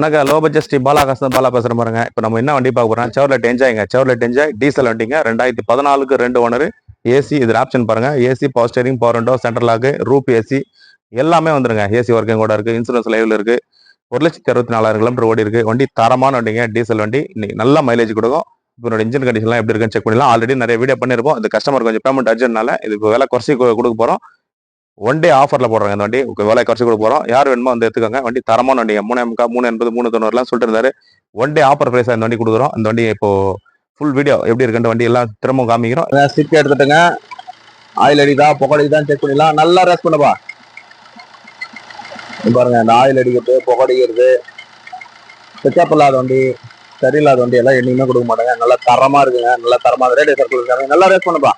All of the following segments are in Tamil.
வணக்கம். லோ பட்ஜெட் ஸ்ரீ பாலா காசன் பாலா பாருங்க. இப்போ நம்ம என்ன வண்டி பார்க்க போகிறோம் செவர்லெட் என்ஜாய்ங்க செவர்லெட் என்ஜாய் டீசல் வண்டிங்க. ரெண்டாயிரத்தி பதினாலுக்கு ரெண்டு ஓனர் ஏசி இது ஆப்ஷன் பாருங்க. AC power steering power window center lock roof AC எல்லாமே வந்துருங்க. ஏசி ஒர்க்கிங் கூட இருக்குது இன்சூரன்ஸ் லைவில் இருக்குது ஒரு லட்சத்தி அறுபத்தி நாலாயிரம் கிலோமீட்டர் ஓடி இருக்குது வண்டி தரமான வண்டிங்க. டீசல் வண்டி. இன்னைக்கு நல்ல மைலேஜ் கொடுக்கும். இப்போ இன்ஜின் கண்டிஷன்லாம் எப்படி இருக்குன்னு செக் பண்ணிடலாம். ஆல்ரெடி நிறைய வீடியோ பண்ணியிருப்போம் இந்த கஸ்டமர் கொஞ்சம் பேமெண்ட் அர்ஜென்ட்னால இப்போ விலை குறைச்சி கொடுக்க போகிறோம் ஒன் டே ஆஃபரில் போடுறாங்க இந்த வண்டி. வேலை விலை குறைச்சி கூட போகிறோம் யார் வேணுமோ வந்து எடுத்துக்கோங்க. வண்டி தரமான வண்டி. மூணு எம்கா மூணு எண்பது மூணு தொண்ணூறுலாம் சொல்லிட்டு இருந்தாரு. ஒன் டே ஆஃபர் பிரைஸ் இந்த வண்டி கொடுக்குறோம். இந்த வண்டி இப்போ ஃபுல் வீடியோ எப்படி இருக்குன்ற வண்டி எல்லாம் திரும்பவும் காமிக்கிறோம். ஸ்டிக் எடுத்துட்டுங்க. ஆயில் அடிதா புகடிதான் செக் பண்ணிடலாம். நல்லா ரெஸ்ட் பண்ணுப்பா. பாருங்க இந்த ஆயில் அடிக்கிறது புகடிக்கிறது பிக்கப் இல்லாத வண்டி சரியில்லாத வண்டி எல்லாம் என்னைக்குமே கொடுக்க மாட்டாங்க. நல்லா தரமா இருக்குங்க. நல்லா தரமா ரேடியோ சர்க்கிள் இருக்காங்க. நல்லா ரேஸ் பண்ணுப்பா.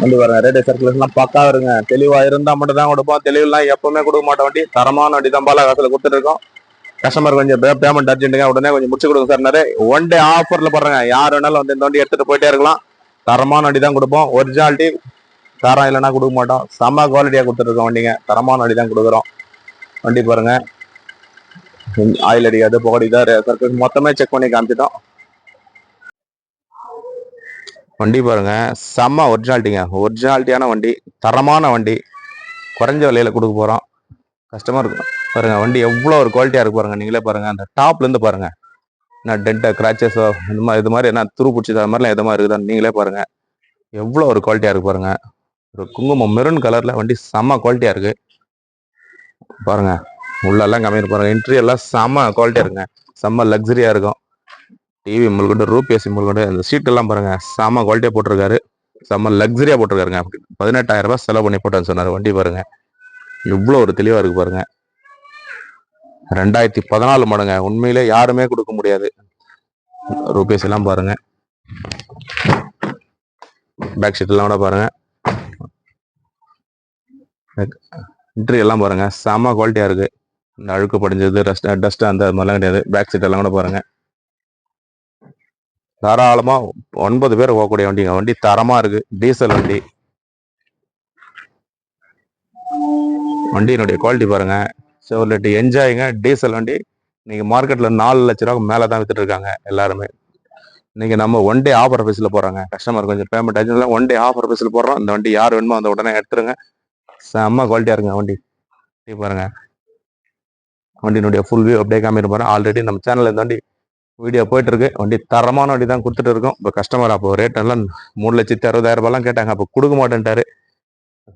வந்து வரேன் ரேடியோ சர்க்கிள் எல்லாம் பக்கா இருங்க தெளிவா இருந்தா மட்டும் தான் கொடுப்போம். தெளிவுலாம் எப்பவுமே கொடுக்க மாட்டோம். வண்டி தரமான வண்டி தான் பாலா காசுல கொடுத்துட்டு இருக்கோம். கஸ்டமர் கொஞ்சம் பேமெண்ட் அர்ஜென்ட்டுங்க உடனே கொஞ்சம் முடிச்சு கொடுங்க சார் நிறைய ஒன் டே ஆஃபர்ல போடுறாங்க. யார் வேணாலும் வந்து இந்த வண்டி எடுத்துட்டு போயிட்டே இருக்கலாம். தரமான வண்டி தான் கொடுப்போம். ஒரிஜினாலிட்டி தரம் இல்லைன்னா கொடுக்க மாட்டோம். செம்ம குவாலிட்டியா கொடுத்துருக்கோம் வண்டிங்க. தரமான வண்டி தான் கொடுக்குறோம். வண்டி பாருங்க. ஆயில் அடிக்காது புகடிதான் சர்க்கிள் மொத்தமே செக் பண்ணி காமிச்சிட்டோம். வண்டி பாருங்க. செம்ம ஒரிஜினாலிட்டிங்க ஒரிஜினாலிட்டியான வண்டி தரமான வண்டி. குறைஞ்ச விலையில கொடுக்க போகிறோம் கஷ்டமாக இருக்கும் பாருங்கள் வண்டி எவ்வளோ ஒரு குவாலிட்டியாக இருக்கு பாருங்க. நீங்களே பாருங்கள் அந்த டாப்லேருந்து பாருங்கள் என்ன டென்ட் கிராச்சஸோ இந்த மாதிரி இது மாதிரி என்ன துரு பிடிச்சது அது மாதிரிலாம் எது மாதிரி இருக்குதான்னு நீங்களே பாருங்கள் எவ்வளோ ஒரு குவாலிட்டியாக இருக்கு பாருங்கள் ஒரு குங்குமம் மெரூன் கலரில் வண்டி செம்ம குவாலிட்டியாக இருக்குது பாருங்கள் உள்ளெல்லாம் கம்மி பாருங்கள் இன்ட்ரி எல்லாம் செம்ம குவாலிட்டியாக இருக்குங்க. செம்ம லக்ஸரியாக இருக்கும். டிவி முழுக்கொண்டு ரூப் ஏசி முழுக்கொண்டு இந்த சீட் எல்லாம் பாருங்க செம்ம குவாலிட்டியாக போட்டிருக்காரு. செம்ம லக்ஸரியாக போட்டிருக்காருங்க. பதினெட்டாயிரம் ரூபாய் செலவு பண்ணி போட்டேன்னு சொன்னார். வண்டி பாருங்க. இவ்வளோ ஒரு தெளிவாக இருக்கு பாருங்க. ரெண்டாயிரத்தி பதினாலு மடங்க. உண்மையிலே யாருமே கொடுக்க முடியாது. ரூபேஸ் எல்லாம் பாருங்க. பேக் ஷீட் எல்லாம் கூட பாருங்க. இன்ட்ரி எல்லாம் பாருங்க. செம்ம குவாலிட்டியா இருக்கு. இந்த அழுக்கு படிஞ்சது டஸ்ட் டஸ்ட் அந்த மாதிரிலாம் கிடையாது. பேக் சீட் எல்லாம் கூட பாருங்க. தாராளமா ஒன்பது பேர் போகக்கூடிய வண்டிங்க வண்டி தரமா இருக்கு. டீசல் வண்டி. வண்டியினுடைய குவாலிட்டி பாருங்க. செவர்லெட் என்ஜாய்ங்க டீசல் வண்டி. நீங்க மார்க்கெட்ல நாலு லட்ச ரூபா மேல தான் வித்துட்டு இருக்காங்க எல்லாருமே. இன்னைக்கு நம்ம ஒன் டே ஆஃபர் ஆஃபீஸில் போறாங்க. கஸ்டமர் கொஞ்சம் பேமெண்ட் ஆச்சு ஒன் டே ஆஃபர் ஆஃபீஸில் போடுறோம். இந்த வண்டி யார் வேணுமோ அந்த உடனே எடுத்துருங்க. செம்ம குவாலிட்டியா இருக்குங்க வண்டி. வண்டி பாருங்க. வண்டியினுடைய ஃபுல் வியூ அப்படியே காமிக்கிற பாருங்க ஆல்ரெடி நம்ம சேனல்ல இந்த வண்டி வீடியோ போயிட்டுருக்கு. வண்டி தரமான வண்டி தான் கொடுத்துட்டு இருக்கோம் இப்போ கஸ்டமர் அப்போ ரேட் எல்லாம் மூணு லட்சத்தி அறுபதாயிரம் ரூபாய்லாம் கேட்டாங்க. அப்போ கொடுக்க மாட்டேன்ட்டாரு.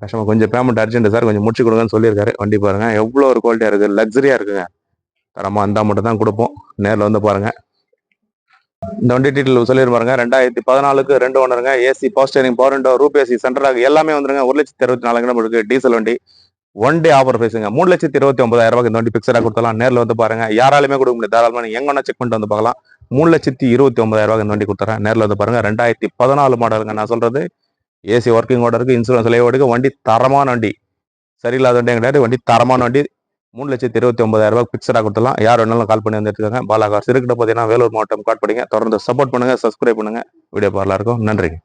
கஸ்டமர் கொஞ்சம் பேமெண்ட் அர்ஜென்ட் சார் கொஞ்சம் முடிச்சு கொடுங்கன்னு சொல்லியிருக்காரு. வண்டி பாருங்கள் எவ்வளோ ஒரு குவாலிட்டியாக இருக்குது லக்ஸரியாக இருக்குங்க. தரமாக அந்த மட்டும் தான் கொடுப்போம். நேரில் வந்து பாருங்கள் இந்த வண்டி டீட்டெயில் சொல்லிட்டு பாருங்க. ரெண்டாயிரத்தி பதினாலுக்கு ரெண்டு ஒன்றுங்க AC power steering power window roof எல்லாமே வந்துருங்க. ஒரு லட்சத்தி அறுபத்தி நாலு கிலோமீட்டருக்கு டீசல் வண்டி. ஒன் டே ஆஃபர் பேசுங்க. மூணு லட்சத்தி இருபத்தி ஒன்பதாயிரம் ரூபாய்க்கு இந்த வண்டி பிக்சராக கொடுத்தலாம் நேரில் வந்து பாருங்க. யாராலுமே கொடுக்க முடியாது தாராளமாக நீங்கள் எங்கே செக் பண்ணிட்டு வந்து பார்க்கலாம். மூணு லட்சத்தி இருபத்தி ஒன்பதாயிரம் ரூபாய்க்கு இந்த வண்டி கொடுத்துறேன். நேரில் வந்து பாருங்க. ரெண்டாயிரத்தி பதினாலு மாடலுங்க. நான் சொல்றது ஏசி ஒர்க்கிங் ஓட இருக்கு இன்சூரன்ஸ் லைவ் இருக்கு வண்டி தரமான வண்டி. சரியில்லாத வண்டி கிடையாது. வண்டி தரமான வண்டி. மூணு லட்சத்தி இருபத்தி ஒன்பதாயிரம் ரூபாய் பிக்சராக கொடுத்தலாம் யார் வேணாலும் கால் பண்ணி வந்துட்டு இருக்காங்க பாலாகார் இருக்கிட்ட பார்த்தீங்கன்னா வேலூர் மாவட்டம் காட் படிங்க தொடர்ந்து சப்போர்ட் பண்ணுங்க சப்ஸ்கிரைப் பண்ணுங்க. வீடியோ பார்லாம் இருக்கும் நன்றிங்க.